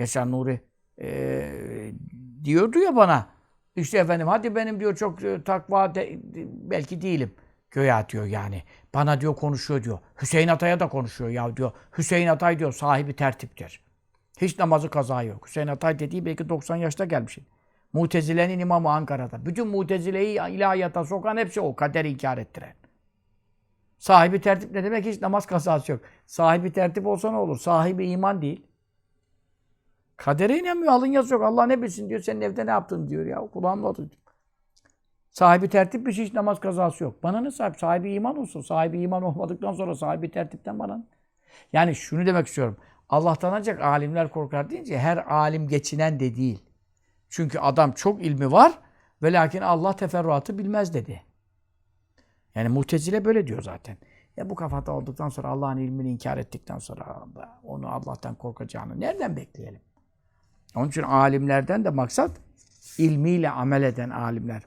Yaşar Nuri e, diyordu ya bana. İşte efendim hadi benim diyor çok e, takva de- belki değilim. Göğe atıyor yani. Bana diyor konuşuyor diyor. Hüseyin Atay'a da konuşuyor ya diyor. Hüseyin Atay diyor sahibi tertiptir. Hiç namazı kaza yok. Hüseyin Atay dediği belki 90 yaşta gelmiş. Mutezile'nin imamı Ankara'da. Bütün Mutezile'yi ilahiyata sokan hepsi o. Kaderi inkar ettiren. Sahibi tertip ne demek? Hiç namaz kazası yok. Sahibi tertip olsa ne olur? Sahibi iman değil. Kadere inanmıyor. Alın yazı yok. Allah ne bilsin diyor. Senin evde ne yaptın diyor ya. Kulağımla duydum. Sahibi tertipmiş hiç namaz kazası yok. Bana ne sahip? Sahibi iman olsun. Sahibi iman olmadıktan sonra sahibi tertipten bana? Yani şunu demek istiyorum. Allah'tan ancak alimler korkar deyince her alim geçinen de değil. Çünkü adam çok ilmi var ve lakin Allah teferruatı bilmez dedi. Yani Mu'tezile böyle diyor zaten. Ya bu kafada olduktan sonra Allah'ın ilmini inkar ettikten sonra onu Allah'tan korkacağını nereden bekleyelim? Onun için alimlerden de maksat ilmiyle amel eden alimler.